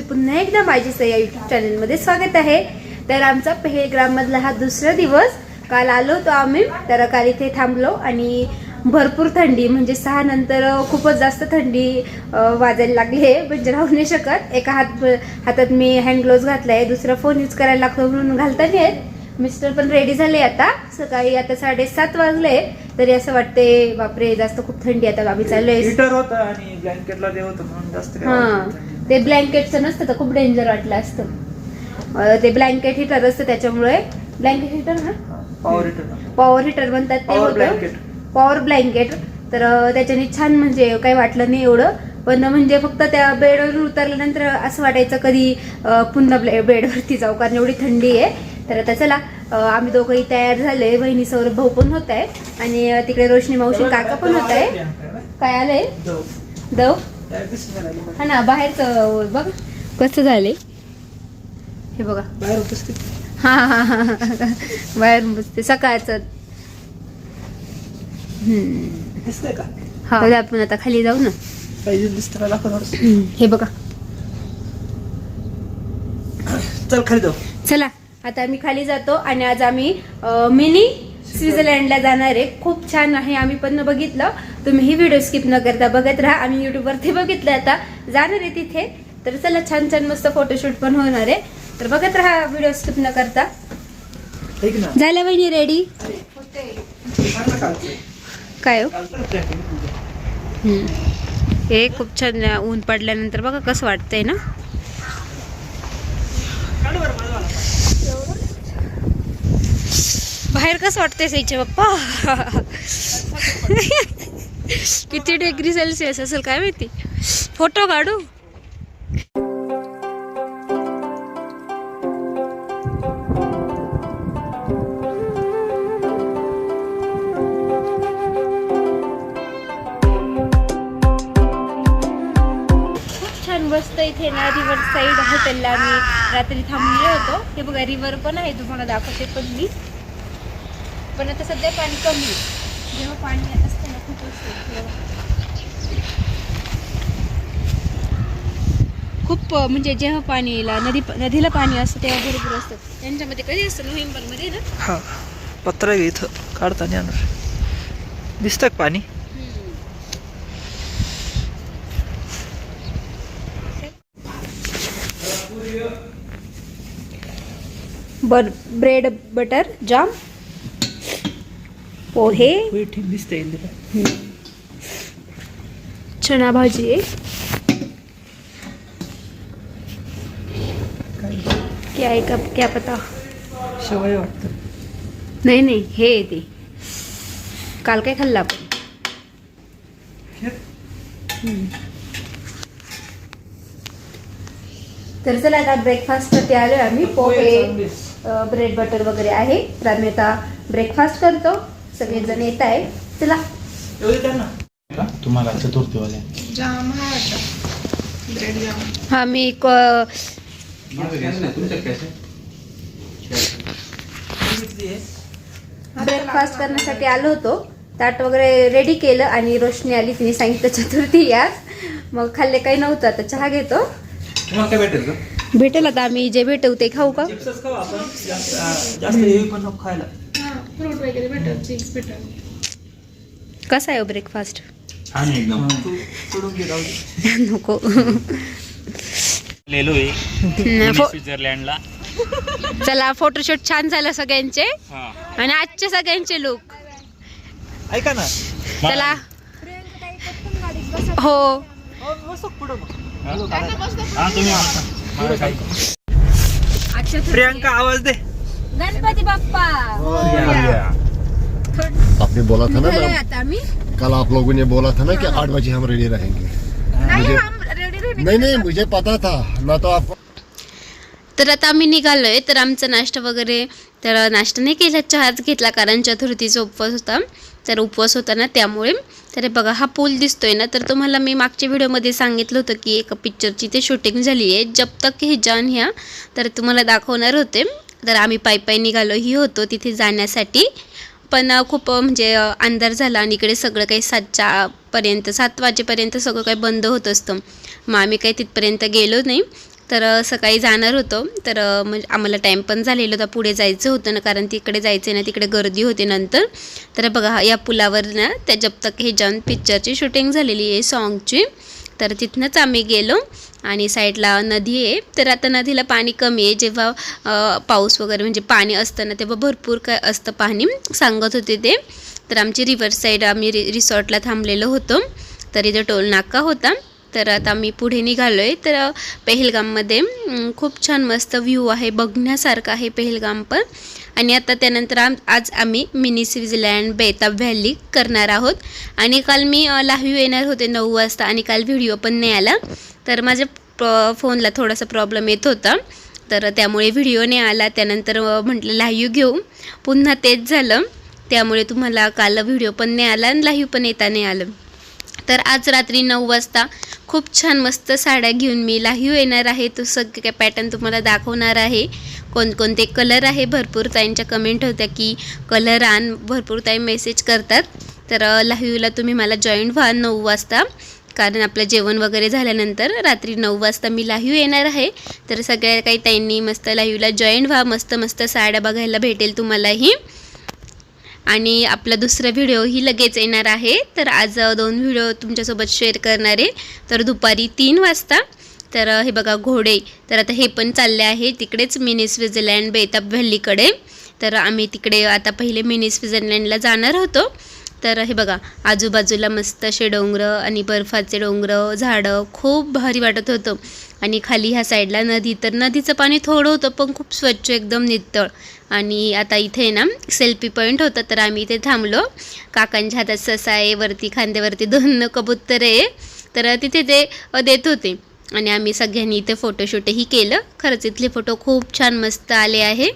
तुमचे पुन्हा एकदा माझी सह्या युट्यूब चॅनलमध्ये स्वागत आहे. तर आमचा पेहेलग्राममधला हा दुसरा दिवस. काल आलो होतो आम्ही तर काल इथे थांबलो आणि भरपूर थंडी म्हणजे सहा नंतर खूपच जास्त थंडी वाजायला लागली आहे म्हणजे राहू नाही शकत. एका हात हातात मी हँड ग्लोव्ज घातला आहे दुसरा फोन यूज करायला लागतो म्हणून घालता नाही येत मिस्टर पण रेडी झाले आता. सकाळी आता साडेसात वाजले तरी असं वाटते बापरे जास्त खूप थंडी आता होतं आणि ब्लँकेटला ते ब्लँकेटचं नसतं तर खूप डेंजर वाटलं असतं. ते ब्लँकेट हिटर असतं त्याच्यामुळे ब्लँकेट हिटर ना पॉवर हिटर पॉवर हिटर म्हणतात ते पॉवर होतं. ब्लँकेट पॉवर ब्लँकेट तर त्याच्याने छान म्हणजे काही वाटलं नाही एवढं. पण म्हणजे फक्त त्या बेडवर उतरल्यानंतर असं वाटायचं कधी पुन्हा बेडवरती जाऊ कारण एवढी थंडी आहे. तर आता चला आम्ही दोघंही तयार झाले बहिणी सौरभ भाऊ पण होत आहे आणि तिकडे रोशनी मावशी काका पण होत आहे काय आलंय. दव? हा ना बाहेरचं बघ कसं झालंय. हे बघा. बाहेर उपस्थित. हा हा हा. बाहेर बसते सकाळचं. दिसतंय का? हा. आपण आता खाली जाऊ ना. हे बघा. चल खाली जाऊ. चला आता आम्ही खाली जातो आणि आज आम्ही मिनी स्वित्झर्लंडला जाणार आहे. खूप छान आहे. आम्ही पण बघितलं. तुम्ही ही व्हिडिओ स्किप न करता बघत राहा. आम्ही YouTube वरती बघितलं आता. जाणार आहे तिथे. तर चला छान छान मस्त फोटोशूट पण होणार आहे. तर बघत राहा व्हिडिओ स्किप न करता. झाल्या वहिनी रेडी. काय हो. हे खूप छान ऊन पडल्यानंतर बघा कसं वाटतंय ना. बाहेर कसं वाटतंय सईचे पप्पा? किती डिग्री सेल्सिअस असेल काय माहिती? फोटो काढू? खूप छान मस्त इथे ना रिव्हर साईड हॉटेलला आम्ही रात्री थांबलो होतो. हे बघा रिव्हर पण आहे तुम्हाला दाखवते पण मी. पण आता सध्या पाणी कमी जेव्हा पाणी आता ना खूप असतं तेव्हा. खूप म्हणजे जेव्हा पाणी येईल नदी नदीला पाणी असतं तेव्हा भरपूर असतं. त्यांच्यामध्ये कधी असतं? नोव्हेंबरमध्ये ना? हा. पत्र इथं. काढताना येणार. दिसतं का पाणी? बर ब्रेड बटर जाम पोहे. तिला चना भाजी आहे क्या आहे का क्या पता शेवय वाटतं. नाही नाही हे ते काल काय खाल्लं आपण? तर चला आता ब्रेकफास्टसाठी आलो आम्ही. पोहे ब्रेड बटर वगैरे आहे. तर आम्ही आता ब्रेकफास्ट करतो. सगळेजण येत आहे चला. का? तुम्हाला हा मी एक ब्रेकफास्ट करण्यासाठी आलो होतो. ताट वगैरे रेडी केलं आणि रोशनी आली. तिने सांगितलं चतुर्थी याच मग खाल्ले काही नव्हतं. आता चहा घेतो. तुम्हाला काय भेटेल का भेटेल आता आम्ही जे भेटू ते खाऊ का हा, हां स्वित्झर्लंडला. चला फोटोशूट छान झालं सगळ्यांचे. हा. आणि आजचे सगळ्यांचे लुक ऐका ना. चला. हो. हो. हा प्रियांका आवाज दे. गणपती बाप्पा. आपने बोला था ना आप लोगों ने बोला था ना कि आठ बजे हम रेडी रहेंगे। मुझे नहीं नहीं मुझे पता था. ना तो आपको तर आता आम्ही निघालोय तर आमचा नाश्ता वगैरे तर नाश्ता नाही केला चहाच घेतला कारण चतुर्थीचा उपवास होता. तर उपवास होता ना त्यामुळे. तर बघा हा पूल दिसतोय ना तर तुम्हाला मी मागच्या व्हिडिओमध्ये सांगितलं होतं की एका पिक्चरची ते शूटिंग झाली आहे. जब तक हे जान ह्या तर तुम्हाला दाखवणार होते. तर आम्ही पायी पायी निघालोही होतो तिथे जाण्यासाठी. पण खूप म्हणजे अंधार झाला आणि इकडे सगळं काही सातच्यापर्यंत सात वाजेपर्यंत सगळं काही बंद होत असतं. मग आम्ही काही तिथपर्यंत गेलो नाही. तर सकाळी जाणार होतो. तर म्हणजे आम्हाला टाईम पण झालेला होता. पुढे जायचं होतं ना कारण तिकडे जायचं ना तिकडे गर्दी होती नंतर. तर बघा या पुलावर ना त्या जब तक हे जाऊन पिक्चरची शूटिंग झालेली आहे सॉन्गची तर तिथनंच आम्ही गेलो आणि साईडला नदी आहे. तर आता नदीला पाणी कमी आहे. जेव्हा पाऊस वगैरे म्हणजे पाणी असतं ना तेव्हा भरपूर काय असतं पाणी सांगत होते ते. तर आमची रिव्हर साईड आम्ही रि रिसॉर्टला थांबलेलो होतो. तर इथं टोल नाका होता. तर आता मी पुढे निघालो आहे तर अ, पेहलगाममध्ये खूप छान मस्त व्ह्यू आहे बघण्यासारखं आहे पेहलगाम पण. आणि आता त्यानंतर आम आज आम्ही मिनी स्विझरलँड बेताब व्हॅली करणार आहोत. आणि काल मी लाईव्ह येणार होते नऊ वाजता आणि काल व्हिडिओ पण नाही आला. तर माझ्या प फोनला थोडासा प्रॉब्लेम येत होता. तर त्यामुळे व्हिडिओ नाही आला. त्यानंतर म्हटलं लाईव्ह घेऊ. पुन्हा तेच झालं. त्यामुळे तुम्हाला काल व्हिडिओ पण नाही आला आणि लाईव्ह पण येता नाही आलं. तर आज रात्री नऊ वाजता खूप छान मस्त साड्या घेऊन मी लाईव्ह येणार आहे. तो सगळे काय पॅटर्न तुम्हाला दाखवणार आहे. कोणकोणते कलर आहे? भरपूर ताईंच्या कमेंट होत्या की कलर आण भरपूर ताई मेसेज करतात. तर लाईव्हला तुम्ही मला जॉईन व्हा नऊ वाजता. कारण आपलं जेवण वगैरे झाल्यानंतर रात्री नऊ वाजता मी लाईव्ह येणार आहे. तर सगळ्या काही ताईंनी मस्त लाईव्हला जॉईन व्हा. मस्त मस्त साड्या बघायला भेटेल तुम्हालाही. आणि आपला दुसरा व्हिडिओही लगेच येणार आहे. तर आज दोन व्हिडिओ तुमच्यासोबत शेअर करणार आहे. तर दुपारी तीन वाजता तर हे बघा घोडे. तर आता हे पण चालले आहे तिकडेच मिनी स्वित्झर्लँड बेताब व्हॅलीकडे. तर आम्ही तिकडे आता पहिले मिनी स्वित्झर्लँडला जाणार होतो. तर हे बघा आजूबाजूला मस्त असे डोंगरं आणि बर्फाचे डोंगरं झाडं खूप भारी वाटत होतं. आणि खाली ह्या साईडला नदी तर नदीचं पाणी थोडं होतं पण खूप स्वच्छ एकदम नितळ. आणि आता इथे ना सेल्फी पॉईंट होतं तर आम्ही इथे थांबलो. काकांच्या हातात ससा आहे वरती खांद्यावरती दोन कबूतर आहे. तर तिथे ते देत होते. आणि आम्ही सगळ्यांनी इथे फोटोशूटही केलं. खरंच इथले फोटो खूप छान मस्त आले आहे.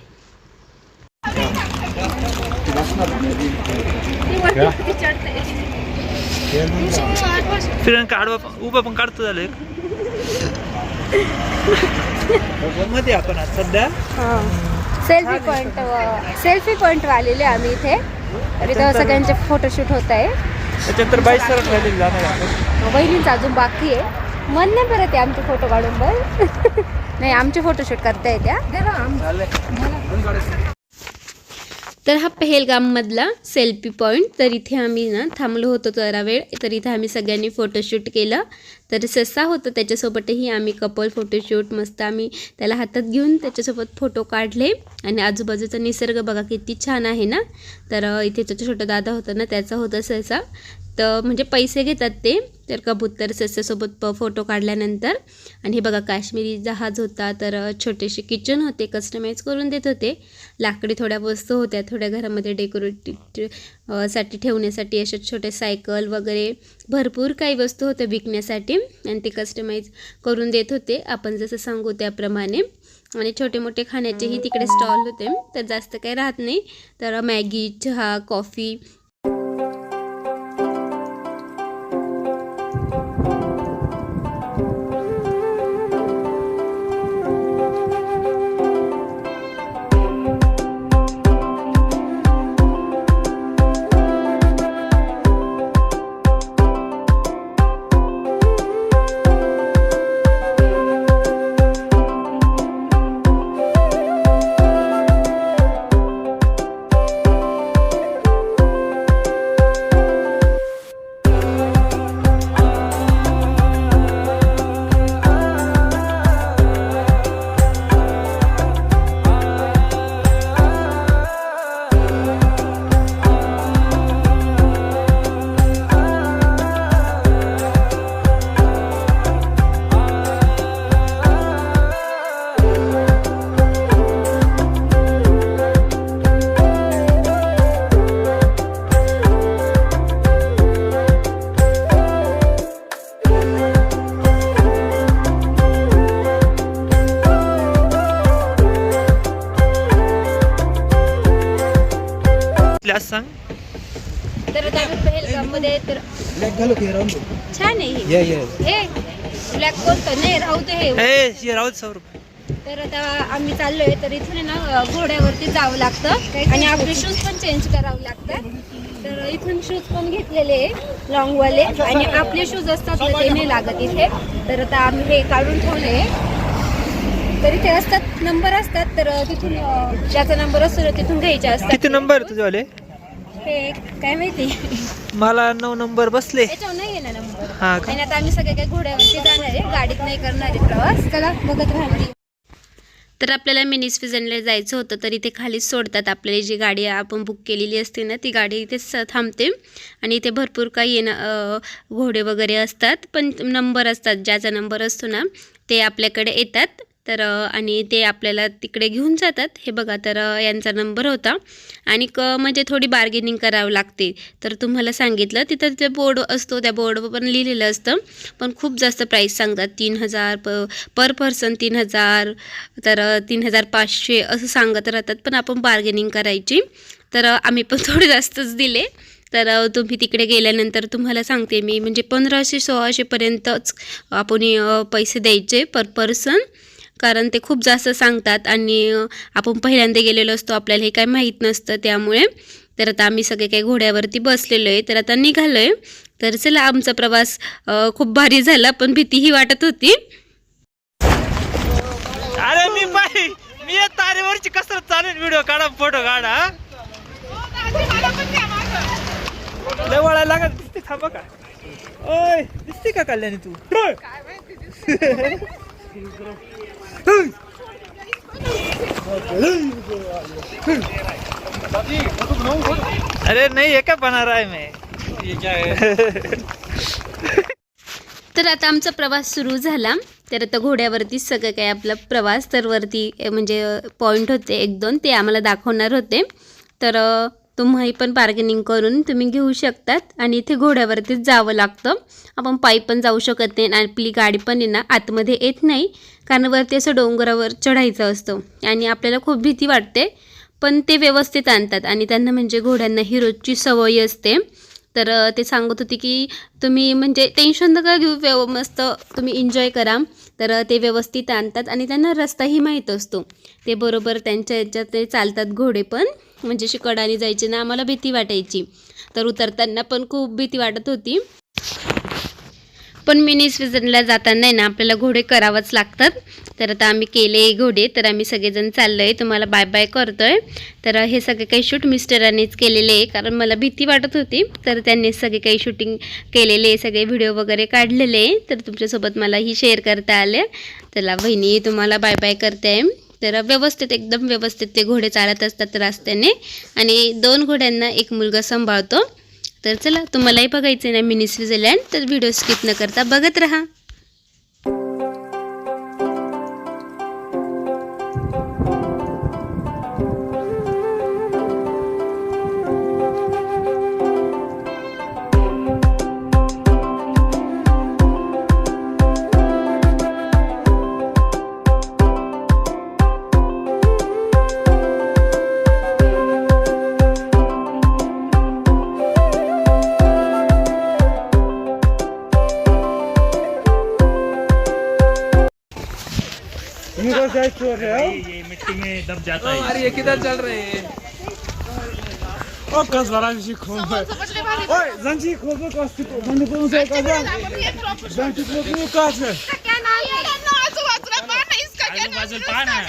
फिरण काढवा उभा पण काढतो झालं मध्ये आपण आज सध्या सेल्फी पॉईंट सेल्फी पॉईंट आलेले आम्ही इथे. तर इथं सगळ्यांचे फोटोशूट होत आहे. त्याच्यानंतर बाईस सरळ राहिलेली जाणार आहे आपण. वहिनींचं अजून बाकी आहे. मन नाही बरं ते आमचे फोटो काढून बघ. नाही आमचे फोटोशूट करता येत्या. तर हा पेहेलगाममधला सेल्फी पॉईंट तर इथे आम्ही ना थांबलो होतो जरा वेळ. तर इथे आम्ही सगळ्यांनी फोटोशूट केलं. तर ससा होतं त्याच्यासोबतही आम्ही कपल फोटोशूट मस्त आम्ही त्याला हातात घेऊन त्याच्यासोबत फोटो काढले. आणि आजूबाजूचा निसर्ग बघा किती छान आहे ना? तर इथे त्याचा छोटा दादा होता ना त्याचा होता ससा तर म्हणजे पैसे घेतात ते तर कबूतर सस्यासोबत प फोटो काढल्यानंतर. आणि हे बघा काश्मीरी जहाज होता तर छोटेसे किचन होते कस्टमाइज करून देत होते. लाकडी थोड्या वस्तू होत्या थोड्या घरामध्ये डेकोरेटिव्हसाठी ठेवण्यासाठी अशा छोटे सायकल वगैरे. भरपूर काही वस्तू होत्या विकण्यासाठी आणि ते कस्टमाइज करून देत होते. आपण जसं सांगू त्याप्रमाणे. आणि छोटे मोठे खाण्याचेही तिकडे स्टॉल होते तर जास्त काही राहत नाही. तर मॅगी चहा कॉफी क्लास सांग तर आता आम्ही पेहलगाममध्ये तर छान आहे हे. हे ब्लॅक कोणतं? नाही राहू दे हे. ए हे राहू दे सौ रुपये तर आता आम्ही चाललोय तर इथून आहे ना घोड्यावरती जावं लागतं. आणि आपले शूज पण चेंज करावे लागतात तर इथून शूज पण घेतलेले लॉंगवाले आणि आपले शूज असतात ना ते नाही लागत इथे. तर आता आम्ही हे काढून ठेवले तर इथे असतात नंबर असतात तर तिथून अं, ज्याचा नंबर असतो ना तिथून घ्यायचे असतात. किती नंबर तुझेवाले हे काय माहिती? मला नऊ नंबर बसले. याच्यावर नाही आहे ना नंबर. हा का? आणि आता आम्ही सगळे काही घोड्यावरती जाणार आहे. गाडीत नाही करणार आहे प्रवास. चला बघत राहणार तर आपल्याला मिनी स्विझनला जायचं होतं तर इथे खालीच सोडतात आपल्याला जी गाडी आपण बुक केलेली असते ना ती गाडी इथेच थांबते. आणि इथे भरपूर काही येणं अ, घोडे वगैरे असतात पण नंबर असतात ज्याचा नंबर असतो ना ते आपल्याकडे येतात. तर आणि ते आपल्याला तिकडे घेऊन जातात. हे बघा तर यांचा नंबर होता. आणि क म्हणजे थोडी बार्गेनिंग करावं लागते. तर तुम्हाला सांगितलं तिथं तिथे बोर्ड असतो त्या बोर्डवर पण लिहिलेलं असतं. पण खूप जास्त प्राईस सांगतात. तीन हजार प पर पर्सन तीन हजार तर तीन हजार पाचशे असं सांगत राहतात. पण आपण बार्गेनिंग करायची. तर आम्ही पण थोडे जास्तच दिले. तर तुम्ही तिकडे गेल्यानंतर तुम्हाला सांगते मी. म्हणजे पंधराशे सोळाशेपर्यंतच आपण पैसे द्यायचे पर पर्सन कारण ते खूप जास्त सांगतात आणि आपण पहिल्यांदा गेलेलो असतो आपल्याला हे काय माहीत नसतं त्यामुळे. तर आता आम्ही सगळे काही घोड्यावरती बसलेलो आहे. तर आता निघालो आहे तर चला आमचा प्रवास खूप भारी झाला पण भीतीही वाटत होती. अरे मी बाई मी तारेवरची कसरत चालेल व्हिडिओ काढा फोटो काढा लय लागत दिसते थांबा का? ओय दिसते का कल्याणी तू? अरे नहीं ये क्या बना रहा है मैं? तर आता आमचा प्रवास सुरू झाला. तर आता घोड्यावरती सगळं काय आपला प्रवास तर वरती म्हणजे पॉईंट होते एक दोन ते आम्हाला दाखवणार होते. तर तुम्ही पण बार्गेनिंग करून तुम्ही घेऊ शकतात आणि इथे घोड्यावरतीच जावं लागतं. आपण पायी पण जाऊ शकत नाही आणि आपली गाडी पण आहे ना आतमध्ये येत नाही. कारण वरती असं डोंगरावर चढायचं असतं आणि आपल्याला खूप भीती वाटते. पण ते व्यवस्थित आणतात आणि त्यांना म्हणजे घोड्यांना ही रोजची सवय असते. तर ते सांगत होते की तुम्ही म्हणजे टेन्शन नका घेऊ व्यव मस्त तुम्ही एन्जॉय करा. तर ते व्यवस्थित आणतात आणि त्यांना रस्ताही माहीत असतो. ते बरोबर त्यांच्या याच्यात ते चालतात घोडे पण. म्हणजे अशी कडाने जायचे ना आम्हाला भीती वाटायची. तर उतरताना पण खूप भीती वाटत होती. पण मिनी स्विझनला जाताना आहे ना आपल्याला घोडे करावंच लागतात. तर आता आम्ही केले घोडे तर आम्ही सगळेजण चाललो आहे तुम्हाला बाय बाय करतोय. तर हे सगळे काही शूट मिस्टरांनीच केलेले आहे कारण मला भीती वाटत होती. तर त्यांनी सगळे काही शूटिंग केलेले सगळे व्हिडिओ वगैरे काढलेले आहे. तर तुमच्यासोबत मलाही शेअर करता आले. चला बहिणी तुम्हाला बाय बाय करते. आहे तर व्यवस्थित एकदम व्यवस्थित ते घोडे चालत असतात रस्त्याने. आणि दोन घोड्यांना एक मुलगा सांभाळतो. तर चला तुम्हालाही बघायचं आहे ना मिनी स्विझरलँड तर व्हिडिओ स्किप न करता बघत राहा. जाता है। अरे ये किधर चल रहे हैं? आजूबाजूला पहा ना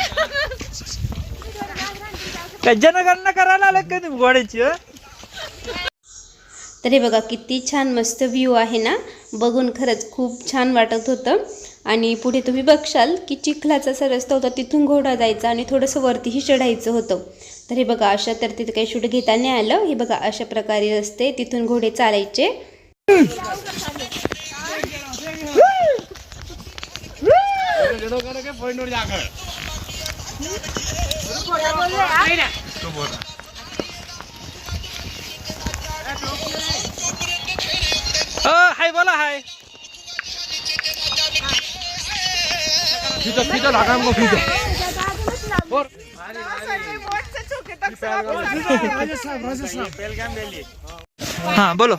काय जनगणना करायला आलं का तुम्ही घोड्याची हं? तर हे बघा किती छान मस्त व्ह्यू आहे ना? बघून खरंच खूप छान वाटत होतं. आणि पुढे तुम्ही बघशाल की चिखलाचा असा रस्ता होता तिथून घोडा जायचा आणि थोडंसं वरतीही चढायचं होतं. तर हे बघा अशा तर तिथे काही शूट घेता नाही आलं. हे बघा अशा प्रकारे रस्ते तिथून घोडे चालायचे. हाय बोला हाय. हा बोलो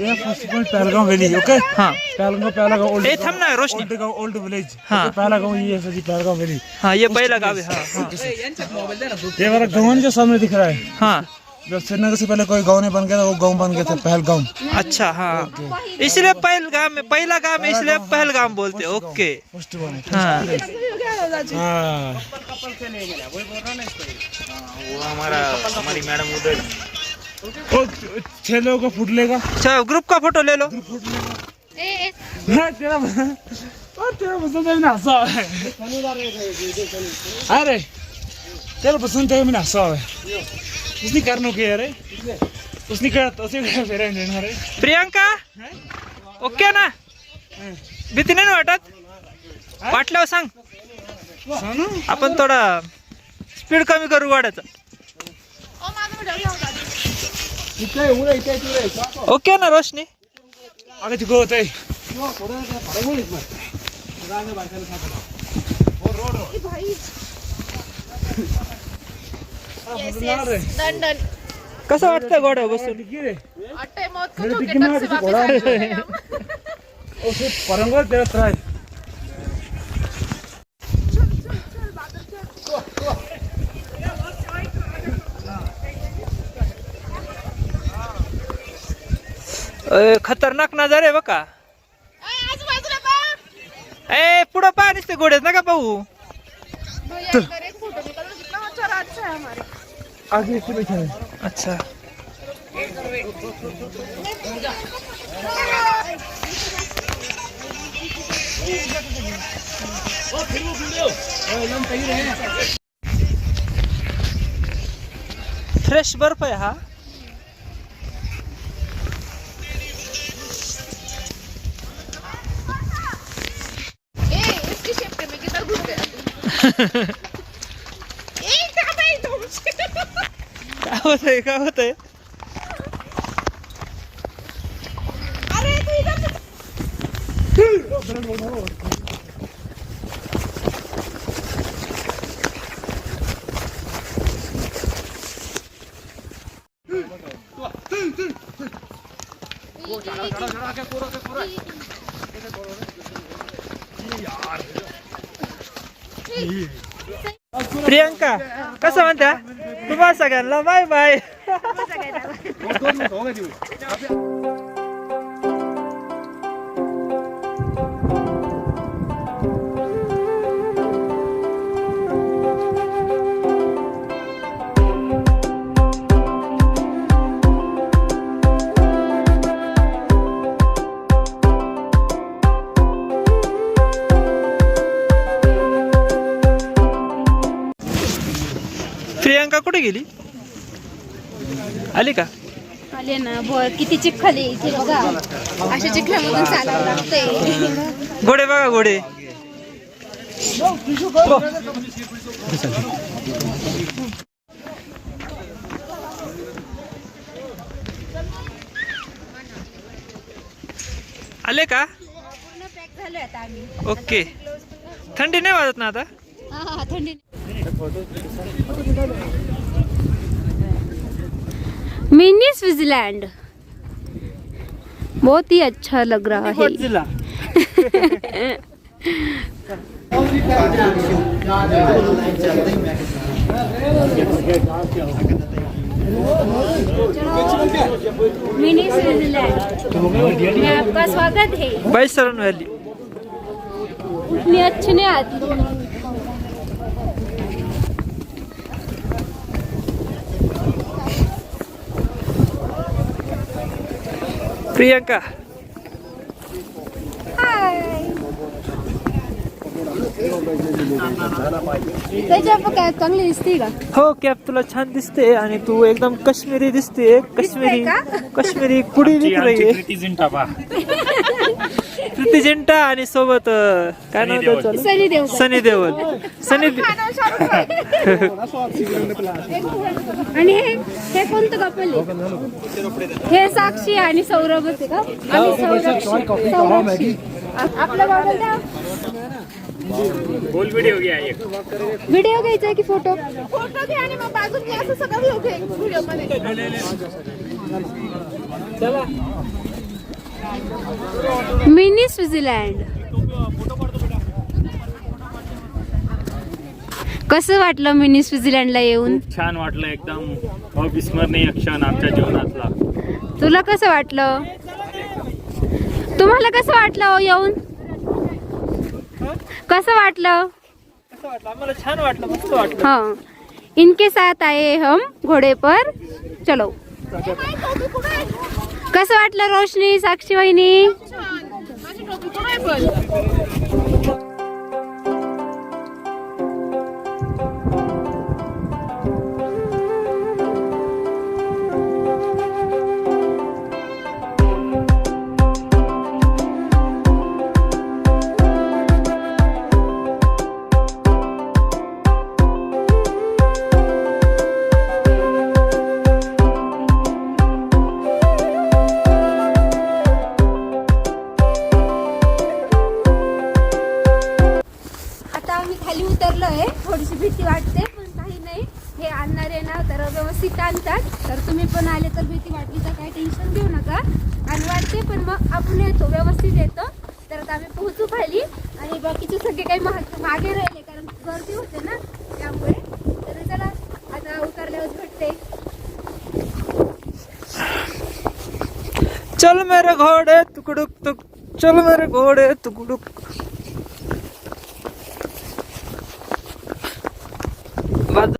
पहलगाम वैली ओके हाँ पहलगाम पहला गाँव ओल्ड ना रोशनी। ओल्ड गाँव ओल्ड विलेज हाँ। पहला गाँव ये है जी वैली हाँ ये पहिला गाव हा हा। ये वाला गवन जो सामने दिख रहा है। हा। जब श्रीनगर से पहले कोई गांव नहीं बन गया था वो गांव बन गया था पहलगाम अच्छा हाँ। इसलिए पहलगाम में पहला गांव है इसलिए पहलगाम बोलते हैं ओके हाँ हाँ छह लोगों का फुट लेगा अच्छा ग्रुप का फोटो ले लो। अरे तेरा पसंद है मैंने हंसा है। उसने करनो के अरे उसने कहा तो उसे फेरा इंडियन अरे प्रियांका? ओके ना? भीती नाही ना वाटत? वाटल्यावर सांग. सांग? आपण थोडा स्पीड कमी करू गाड्याचा ओके ना रोशनी? आगे तिको होता है डन डन कसं बसून? अट्टे मौत को से वापस घोड़ा हैं हम। उसे अय, खतरनाक नजारे आहे बघा. आजूबाजूला पहा. ए पुढं पाय नुसते घोडेच नका पाहू? भैया इधर एक फोटो निकालो. कितना अच्छा अच्छा है हमारे आगे इससे बैठा है। अच्छा। फ्रेश बर्फ आहे हा ए इसकी शेप पे मैं किधर घुस गया तू? ए कहाँ गई तुम काय होतंय काय होतंय? अरे तू इधर से प्रियांका कसं म्हणत्या तुम्हाला सगळ्यांना बाय बाय प्रियांका कुठे गेली? आली का? आले ना किती चिखल आहे इथे बघा. अशा चिखल्यामधून चालावं लागतंय. घोडे बघा घोडे. आले का? पूर्ण पॅक झालोय आता आम्ही. ओके. थंडी नाही वाजत ना आता? हा हा थंडी मिनी स्विट्जरलैंड। बहुत ही अच्छा लग रहा है। Mini Switzerland. में आपका स्वागत है। व्हॅली उतनी अच्छी नहीं आती। प्रियांका. काय चांगली दिसते का हो कॅप तुला छान दिसते आणि तू एकदम काश्मीरी दिसते. काश्मीरी काश्मीरी कुडी दिख प्रीती जिंटा आणि सोबत अं, काय नाव त्याचं? सनी देव सनी देओल सनी आणि हे हे कोणतं कपल हे साक्षी आणि सौरभ होते का? आम्ही सौरभ सौरभशी. आ- आपलं द्या गोल व्हिडिओ घ्या एक व्हिडिओ घ्यायचा आहे की फोटो फोटो घे आणि मग बाजून घे असं सगळं व्हिडिओमध्ये. Mini Switzerland. कसं वाटलं मिनी स्वित्झर्लंडला येऊन? छान वाटलं एकदम. अविस्मरणीय क्षण आमच्या जीवनातला. तुला कसं वाटलं? तुम्हाला कसं वाटलं हो येऊन? कसं वाटलं? कसं वाटलं? आम्हाला छान वाटलं मस्त वाटलं. हाँ. इनके साथ आए हम घोड़े पर. चलो. कसं वाटलं रोशनी साक्षी वहिनी? वाटते पण काही नाही. हे आणणारे ना तर व्यवस्थित आणतात. तर तुम्ही पण आले तर भीती वाटली तर काही टेन्शन घेऊ नका. आणि वाटते पण मग आपण येतो व्यवस्थित येतो. तर आता आम्ही पोहोचू खाली. आणि बाकीचे सगळे काही माग- मागे राहिले कारण गर्दी होते ना त्यामुळे. तर चला आता उतरल्यावर भेटते. चल मेरे घोडे तुकडुक तुक चल मेरे घोडे तुकडुक बाजू-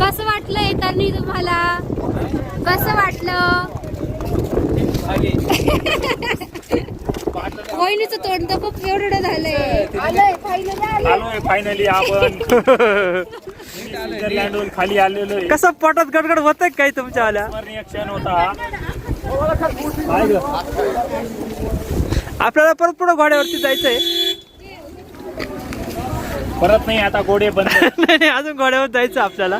कसं वाटलं येताना तुम्हाला? कसं वाटलं? वहिनीचं तोंड तर खूप एवढं झालंय. फायनली आपण. स्वित्झर्लंडहून खाली आलेलो कसं पोटात गडगड होत काही तुमच्या आल्या क्षण होता. काय? आपल्याला परत पुढे घोड्यावरती जायचंय. परत नाही आता गोडे बंद. नाही नाही, अजून घोड्यावर जायचं आपल्याला.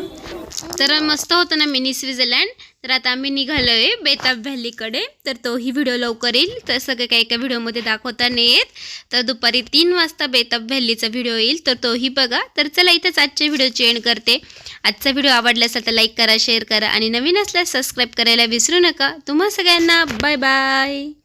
तर मस्त होतं ना मिनी स्वित्झर्लंड. तर आता आम्ही निघालो आहे बेताब व्हॅलीकडे. तर तोही व्हिडिओ लवकर येईल. तर सगळे काही एका व्हिडिओमध्ये दाखवता नाही येत तर दुपारी तीन वाजता बेताब व्हॅलीचा व्हिडिओ येईल. तर तोही बघा. तर चला इथंच आजच्या व्हिडिओची एंड करते. आजचा व्हिडिओ आवडला असेल तर लाईक करा शेअर करा आणि नवीन असल्यास सबस्क्राईब करायला विसरू नका. तुम्हा सगळ्यांना बाय बाय.